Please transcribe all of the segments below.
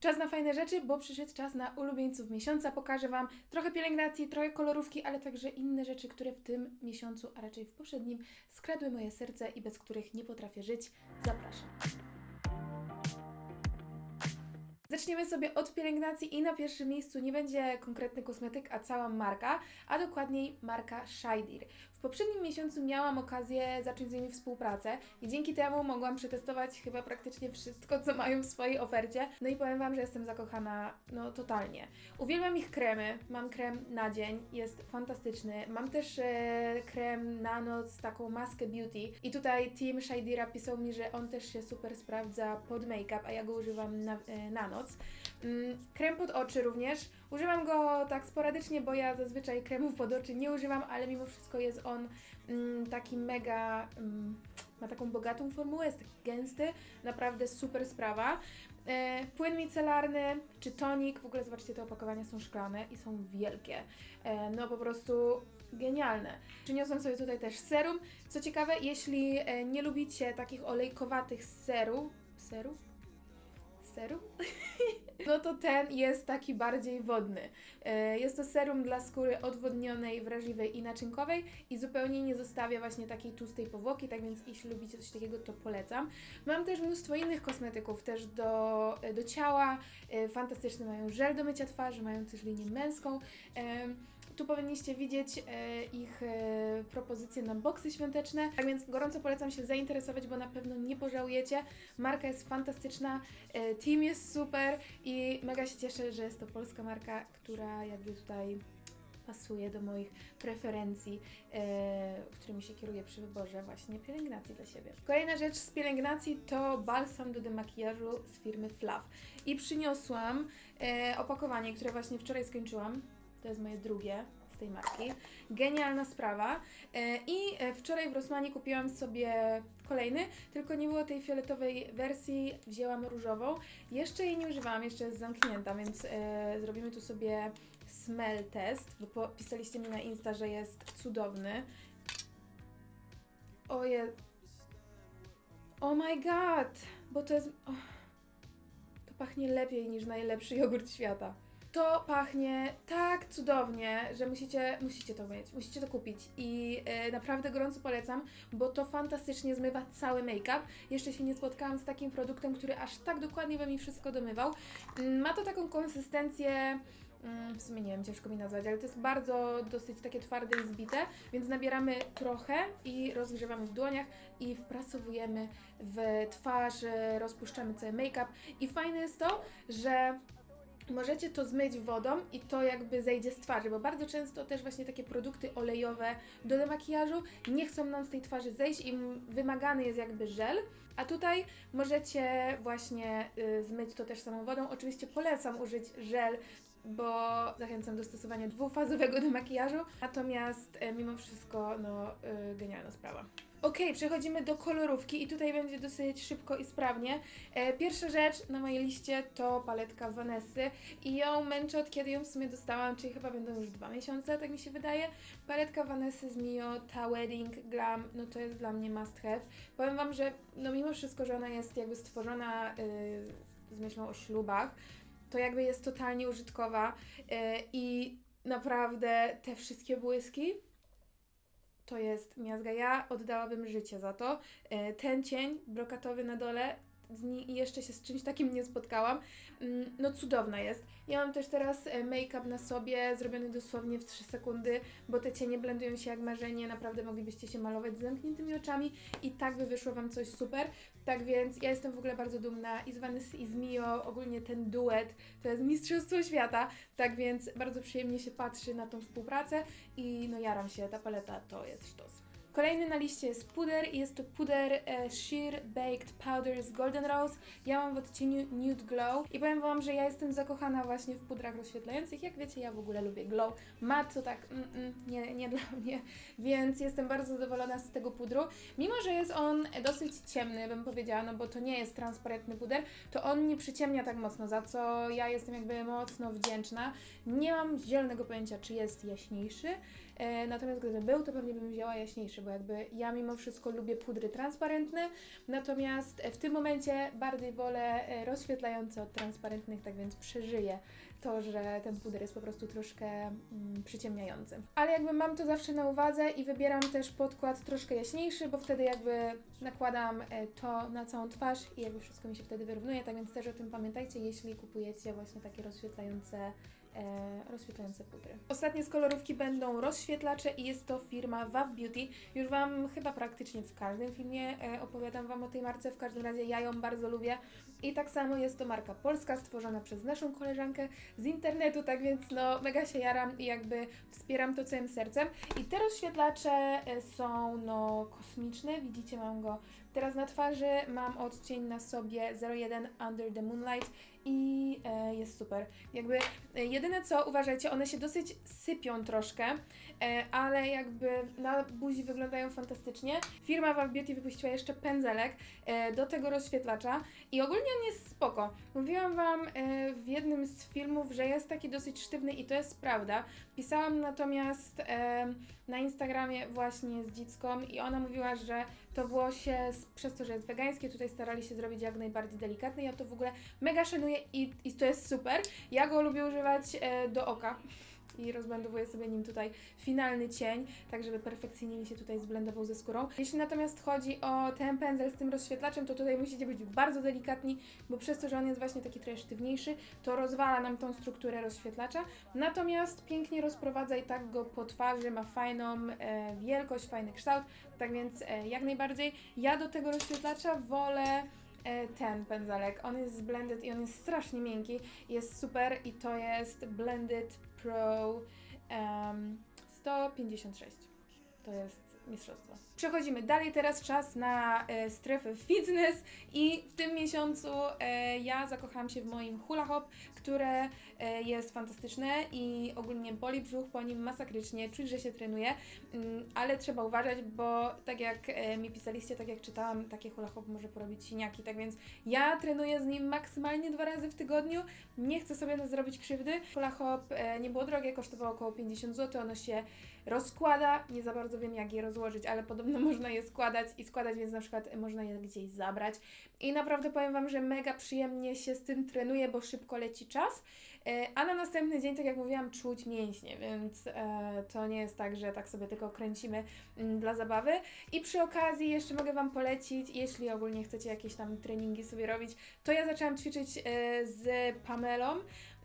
Czas na fajne rzeczy, bo przyszedł czas na ulubieńców miesiąca. Pokażę Wam trochę pielęgnacji, trochę kolorówki, ale także inne rzeczy, które w tym miesiącu, a raczej w poprzednim, skradły moje serce i bez których nie potrafię żyć. Zapraszam. Zaczniemy sobie od pielęgnacji i na pierwszym miejscu nie będzie konkretny kosmetyk, a cała marka, a dokładniej marka Shidir. Poprzednim miesiącu miałam okazję zacząć z nimi współpracę i dzięki temu mogłam przetestować chyba praktycznie wszystko, co mają w swojej ofercie. No i powiem Wam, że jestem zakochana, no totalnie. Uwielbiam ich kremy, mam krem na dzień, jest fantastyczny. Mam też e, krem na noc, taką maskę beauty i tutaj team Shidira pisał mi, że on też się super sprawdza pod make-up, a ja go używam na, e, na noc. Mm, Krem pod oczy również. Używam go tak sporadycznie, bo ja zazwyczaj kremów pod oczy nie używam, ale mimo wszystko jest on mm, taki mega. Mm, ma taką bogatą formułę, jest taki gęsty, naprawdę super sprawa. E, płyn micelarny czy tonik, w ogóle zobaczcie, te opakowania są szklane i są wielkie. E, no po prostu genialne. Przyniosłam sobie tutaj też serum. Co ciekawe, jeśli e, nie lubicie takich olejkowatych serów, serów? Serum? no to ten jest taki bardziej wodny. E, Jest to serum dla skóry odwodnionej, wrażliwej i naczynkowej i zupełnie nie zostawia właśnie takiej tłustej powłoki, tak więc jeśli lubicie coś takiego, to polecam. Mam też mnóstwo innych kosmetyków też do, do ciała. E, Fantastyczny mają żel do mycia twarzy, mają też linię męską. Tu powinniście widzieć e, ich e, propozycje na boksy świąteczne, tak więc gorąco polecam się zainteresować, bo na pewno nie pożałujecie. Marka jest fantastyczna, e, team jest super i mega się cieszę, że jest to polska marka, która jakby tutaj pasuje do moich preferencji, e, którymi się kieruję przy wyborze właśnie pielęgnacji dla siebie. Kolejna rzecz z pielęgnacji to balsam do demakijażu z firmy Flav. I przyniosłam e, opakowanie, które właśnie wczoraj skończyłam. To jest moje drugie z tej marki. Genialna sprawa. E, I e, wczoraj w Rossmanie kupiłam sobie kolejny, tylko nie było tej fioletowej wersji, wzięłam różową. Jeszcze jej nie używałam, jeszcze jest zamknięta, więc e, zrobimy tu sobie smell test, bo pisaliście mi na Insta, że jest cudowny. Oje... Oh my god! Bo to jest... Oh. To pachnie lepiej niż najlepszy jogurt świata. To pachnie tak cudownie, że musicie, musicie to mieć, musicie to kupić i e, naprawdę gorąco polecam, bo to fantastycznie zmywa cały make-up. Jeszcze się nie spotkałam z takim produktem, który aż tak dokładnie by mi wszystko domywał. Mm, Ma to taką konsystencję, mm, w sumie nie wiem, ciężko mi nazwać, ale to jest bardzo dosyć takie twarde i zbite, więc nabieramy trochę i rozgrzewamy w dłoniach i wprasowujemy w twarz, e, rozpuszczamy cały make-up i fajne jest to, że Możecie to zmyć wodą i to jakby zejdzie z twarzy, bo bardzo często też właśnie takie produkty olejowe do demakijażu nie chcą nam z tej twarzy zejść i wymagany jest jakby żel, a tutaj możecie właśnie y, zmyć to też samą wodą. Oczywiście polecam użyć żel, bo zachęcam do stosowania dwufazowego demakijażu, natomiast e, mimo wszystko no y, genialna sprawa. Ok, przechodzimy do kolorówki i tutaj będzie dosyć szybko i sprawnie. E, pierwsza rzecz na mojej liście to paletka Vanessy i ją męczę od kiedy ją w sumie dostałam, czyli chyba będą już dwa miesiące, tak mi się wydaje. Paletka Vanessy z Mio, ta Wedding Glam, no to jest dla mnie must have. Powiem Wam, że no mimo wszystko, że ona jest jakby stworzona yy, z myślą o ślubach, to jakby jest totalnie użytkowa yy, i naprawdę te wszystkie błyski to jest miazga. Ja oddałabym życie za to. E, Ten cień brokatowy na dole z ni- i jeszcze się z czymś takim nie spotkałam. Mm, No cudowna jest. Ja mam też teraz e, make-up na sobie, zrobiony dosłownie w 3 sekundy, bo te cienie blendują się jak marzenie. Naprawdę moglibyście się malować z zamkniętymi oczami i tak by wyszło Wam coś super. Tak więc ja jestem w ogóle bardzo dumna i z Vanessy i z Mio, ogólnie ten duet to jest mistrzostwo świata. Tak więc bardzo przyjemnie się patrzy na tą współpracę i no jaram się, ta paleta to jest sztos. Kolejny na liście jest puder i jest to puder e, Sheer Baked Powder z Golden Rose. Ja mam w odcieniu Nude Glow i powiem Wam, że ja jestem zakochana właśnie w pudrach rozświetlających. Jak wiecie, ja w ogóle lubię glow. Mat to tak mm, mm, nie, nie dla mnie, więc jestem bardzo zadowolona z tego pudru. Mimo, że jest on dosyć ciemny, bym powiedziała, no bo to nie jest transparentny puder, to on nie przyciemnia tak mocno, za co ja jestem jakby mocno wdzięczna. Nie mam zielonego pojęcia, czy jest jaśniejszy, natomiast gdyby był, to pewnie bym wzięła jaśniejszy, bo jakby ja mimo wszystko lubię pudry transparentne, natomiast e, w tym momencie bardziej wolę e, rozświetlające od transparentnych, tak więc przeżyję to, że ten puder jest po prostu troszkę mm, przyciemniający. Ale jakby mam to zawsze na uwadze i wybieram też podkład troszkę jaśniejszy, bo wtedy jakby nakładam e, to na całą twarz i jakby wszystko mi się wtedy wyrównuje, tak więc też o tym pamiętajcie, jeśli kupujecie właśnie takie rozświetlające e, rozświetlające pudry. Ostatnie z kolorówki będą rozświetlacze i jest to firma Wav Beauty. Już Wam chyba praktycznie w każdym filmie e, opowiadam Wam o tej marce, w każdym razie ja ją bardzo lubię. I tak samo jest to marka polska, stworzona przez naszą koleżankę z internetu, tak więc no mega się jaram i jakby wspieram to całym sercem. I te rozświetlacze e, są no kosmiczne, widzicie mam go teraz na twarzy, mam odcień na sobie 01 Under the Moonlight i e, jest super. Jakby e, jedyne co, uważajcie, one się dosyć sypią troszkę, e, ale jakby na buzi wyglądają fantastycznie. Firma Valve Beauty wypuściła jeszcze pędzelek e, do tego rozświetlacza i ogólnie on jest spoko. Mówiłam Wam e, w jednym z filmów, że jest taki dosyć sztywny i to jest prawda. Pisałam natomiast e, na Instagramie właśnie z dziecką i ona mówiła, że to włosie przez to, że jest wegańskie, tutaj starali się zrobić jak najbardziej delikatne. Ja to w ogóle mega szanuję i, i to jest super. Ja go lubię używać e, do oka. I rozblendowuję sobie nim tutaj finalny cień, tak żeby perfekcyjnie mi się tutaj zblendował ze skórą. Jeśli natomiast chodzi o ten pędzel z tym rozświetlaczem, to tutaj musicie być bardzo delikatni, bo przez to, że on jest właśnie taki trochę sztywniejszy, to rozwala nam tą strukturę rozświetlacza. Natomiast pięknie rozprowadza i tak go po twarzy, ma fajną e, wielkość, fajny kształt, tak więc e, jak najbardziej ja do tego rozświetlacza wolę e, ten pędzelek. On jest Blended i on jest strasznie miękki, jest super i to jest Blended Pro em, 156. To jest mistrzostwo. Przechodzimy dalej, teraz czas na e, strefę fitness i w tym miesiącu e, ja zakochałam się w moim hula hop, które e, jest fantastyczne i ogólnie boli brzuch po nim masakrycznie, czuć, że się trenuje, mm, ale trzeba uważać, bo tak jak e, mi pisaliście, tak jak czytałam, takie hula hop może porobić siniaki, tak więc ja trenuję z nim maksymalnie dwa razy w tygodniu, nie chcę sobie na- zrobić krzywdy. Hula hop e, nie było drogie, kosztowało około 50 zł, ono się rozkłada, nie za bardzo wiem jak je rozłożyć, ale podobno można je składać i składać, więc na przykład można je gdzieś zabrać. I naprawdę powiem Wam, że mega przyjemnie się z tym trenuje, bo szybko leci czas, e, a na następny dzień, tak jak mówiłam, czuć mięśnie, więc e, to nie jest tak, że tak sobie tylko kręcimy mm, dla zabawy. I przy okazji jeszcze mogę Wam polecić, jeśli ogólnie chcecie jakieś tam treningi sobie robić, to ja zaczęłam ćwiczyć e, z Pamelą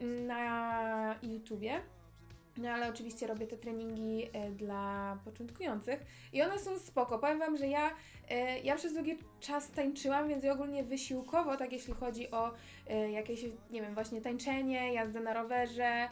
mm, na YouTubie. No ale oczywiście robię te treningi e, dla początkujących i one są spoko. Powiem Wam, że ja, e, ja przez długi czas tańczyłam, więc ogólnie wysiłkowo, tak jeśli chodzi o e, jakieś, nie wiem, właśnie tańczenie, jazdę na rowerze,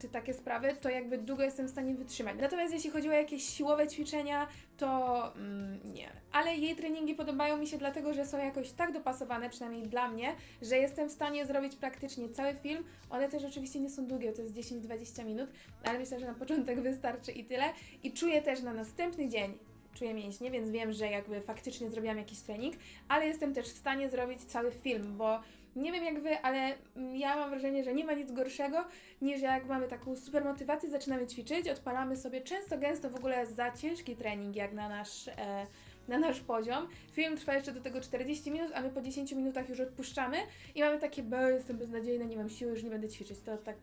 czy takie sprawy, to jakby długo jestem w stanie wytrzymać. Natomiast jeśli chodzi o jakieś siłowe ćwiczenia, to mm, nie. Ale jej treningi podobają mi się dlatego, że są jakoś tak dopasowane, przynajmniej dla mnie, że jestem w stanie zrobić praktycznie cały film. One też oczywiście nie są długie, to jest 10-20 minut, ale myślę, że na początek wystarczy i tyle. I czuję też na następny dzień, czuję mięśnie, więc wiem, że jakby faktycznie zrobiłam jakiś trening, ale jestem też w stanie zrobić cały film, bo nie wiem jak wy, ale ja mam wrażenie, że nie ma nic gorszego niż jak mamy taką super motywację, zaczynamy ćwiczyć, odpalamy sobie często gęsto w ogóle za ciężki trening jak na nasz, e, na nasz poziom. Film trwa jeszcze do tego 40 minut, a my po 10 minutach już odpuszczamy i mamy takie, bo jestem beznadziejna, nie mam siły, już nie będę ćwiczyć. To tak,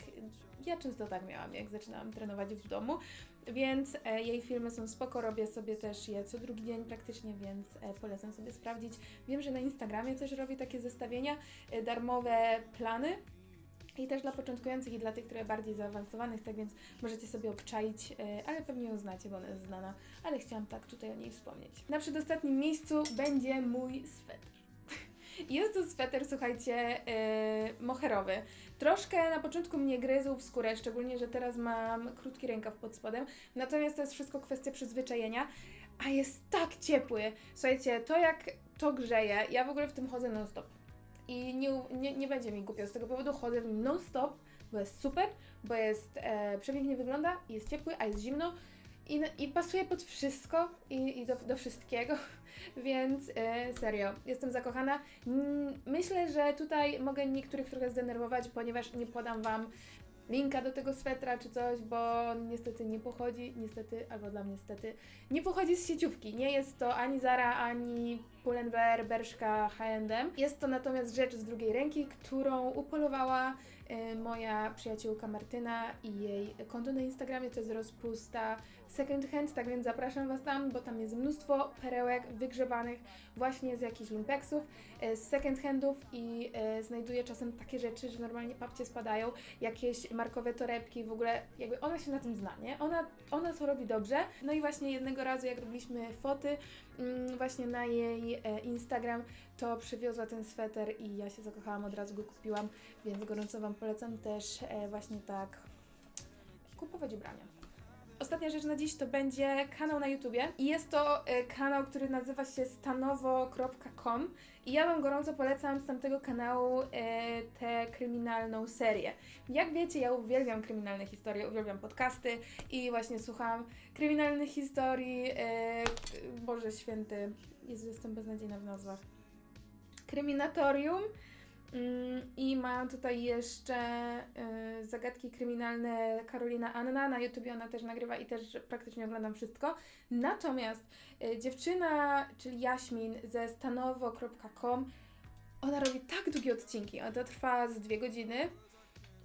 ja często tak miałam, jak zaczynałam trenować w domu, więc e, jej filmy są spoko, robię sobie też je co drugi dzień praktycznie, więc e, polecam sobie sprawdzić. Wiem, że na Instagramie też robi takie zestawienia, e, darmowe plany. I też dla początkujących i dla tych, które bardziej zaawansowanych, tak więc możecie sobie obczaić, e, ale pewnie ją znacie, bo ona jest znana, ale chciałam tak tutaj o niej wspomnieć. Na przedostatnim miejscu będzie mój sweter. Jest to sweter, słuchajcie, e, moherowy. Troszkę na początku mnie gryzł w skórę, szczególnie, że teraz mam krótki rękaw pod spodem. Natomiast to jest wszystko kwestia przyzwyczajenia, a jest tak ciepły. Słuchajcie, to jak to grzeje, ja w ogóle w tym chodzę non-stop. I nie, nie, nie będzie mi głupio z tego powodu, chodzę w nim non-stop, bo jest super, bo jest e, przepięknie wygląda, jest ciepły, a jest zimno. I, I pasuje pod wszystko i, i do, do wszystkiego, więc e, serio, jestem zakochana. Mm, Myślę, że tutaj mogę niektórych trochę zdenerwować, ponieważ nie podam Wam linka do tego swetra czy coś, bo niestety nie pochodzi, niestety, albo dla mnie niestety, nie pochodzi z sieciówki. Nie jest to ani Zara, ani Pull&Bear, Bershka, H&M. Jest to natomiast rzecz z drugiej ręki, którą upolowała e, moja przyjaciółka Martyna i jej konto na Instagramie to jest rozpusta second hand, tak więc zapraszam Was tam, bo tam jest mnóstwo perełek wygrzebanych właśnie z jakichś lumpeksów, e, z second handów i e, znajduję czasem takie rzeczy, że normalnie papcie spadają, jakieś markowe torebki, w ogóle jakby ona się na tym zna, nie? Ona, ona to robi dobrze. No i właśnie jednego razu, jak robiliśmy foty mm, właśnie na jej e, Instagram, to przywiozła ten sweter i ja się zakochałam, od razu go kupiłam, więc gorąco Wam polecam też właśnie tak kupować ubrania. Ostatnia rzecz na dziś to będzie kanał na YouTubie i jest to e, kanał, który nazywa się stanowo.com i ja Wam gorąco polecam z tamtego kanału e, tę kryminalną serię. Jak wiecie, ja uwielbiam kryminalne historie, uwielbiam podcasty i właśnie słucham kryminalnych historii, e, Boże Święty, Jezu, jestem beznadziejna w nazwach. Kryminatorium I mam tutaj jeszcze y, zagadki kryminalne Karolina Anna. Na YouTubie ona też nagrywa i też praktycznie oglądam wszystko. Natomiast y, dziewczyna, czyli Jaśmin ze stanowo.com, ona robi tak długie odcinki. Ona to trwa z dwie godziny.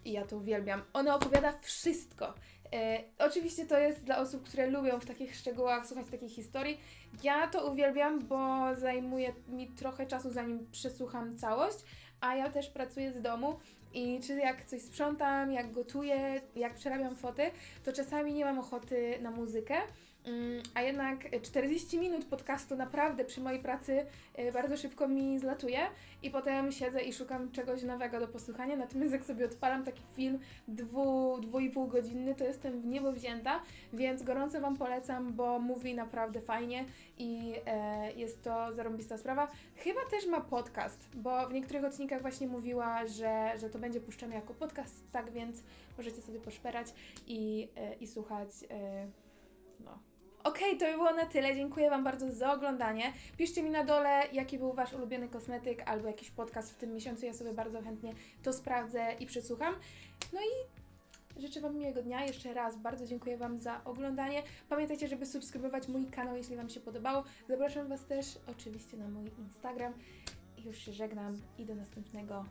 I ja to uwielbiam. Ona opowiada wszystko. E, oczywiście to jest dla osób, które lubią w takich szczegółach słuchać takich historii. Ja to uwielbiam, bo zajmuje mi trochę czasu, zanim przesłucham całość, a ja też pracuję z domu i czy jak coś sprzątam, jak gotuję, jak przerabiam foty, to czasami nie mam ochoty na muzykę. Mm, A jednak 40 minut podcastu naprawdę przy mojej pracy e, bardzo szybko mi zlatuje i potem siedzę i szukam czegoś nowego do posłuchania. Natomiast jak sobie odpalam taki film dwu, dwu i pół godzinny, to jestem w niebo wzięta, więc gorąco Wam polecam, bo mówi naprawdę fajnie i e, jest to zarąbista sprawa. Chyba też ma podcast, bo w niektórych odcinkach właśnie mówiła, że, że to będzie puszczane jako podcast, tak więc możecie sobie poszperać i, e, i słuchać. E, no. Okej, to by było na tyle. Dziękuję Wam bardzo za oglądanie. Piszcie mi na dole, jaki był Wasz ulubiony kosmetyk albo jakiś podcast w tym miesiącu. Ja sobie bardzo chętnie to sprawdzę i przesłucham. No i życzę Wam miłego dnia. Jeszcze raz bardzo dziękuję Wam za oglądanie. Pamiętajcie, żeby subskrybować mój kanał, jeśli Wam się podobało. Zapraszam Was też oczywiście na mój Instagram. I już się żegnam i do następnego